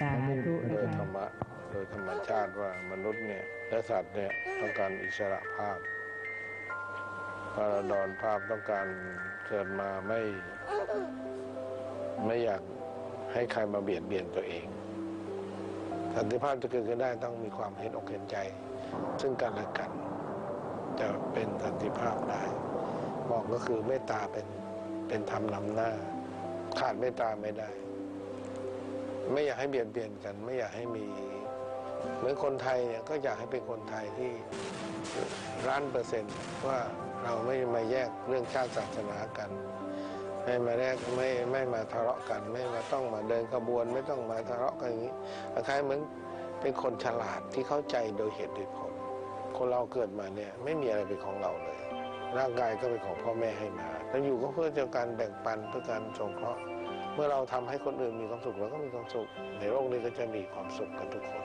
สาธุโดนะยธรคะรมะโดยธรรมชาติว่ามนุษย์เนี่ยและสัตว์เนี่ยต้องการอิสระภาพพาราดอนภาพต้องการเกิดมาไม่ไม่อยากให้ใครมาเบียดเบียนตัวเอง สันติภาพจะเกิดขึ้นได้ต้องมีความเห็นอกเห็นใจ ซึ่งกันและกัน จะเป็นสันติภาพได้บอกก็คือเมตตาเป็นเป็นธรรมนำหน้า ขาดเมตตาไม่ได้ ไม่อยากให้เบียดเบียนกัน ไม่อยากให้มีเหมือนคนไทยเนี่ยก็อยากให้เป็นคนไทยที่ล้านเปอร์เซ็นต์ว่าเราไม่มาแยกเรื่องชาติศาสนากัน ไม่มาแยกไม่ไม่มาทะเลาะกัน ไม่มาต้องมาเดินขบวน ไม่ต้องมาทะเลาะกันอย่างนี้คล้ายเหมือนเป็นคนฉลาดที่เข้าใจโดยเหตุโดยผล คนเราเกิดมาเนี่ยไม่มีอะไรเป็นของเราเลย ร่างกายก็เป็นของพ่อแม่ให้มาแล้วอยู่ก็เพื่อจะการแบ่งปันเพื่อการสงเคราะห์เมื่อเราทำให้คนอื่นมีความสุขเราก็มีความสุข ในโลกนี้ก็จะมีความสุขกันทุกคน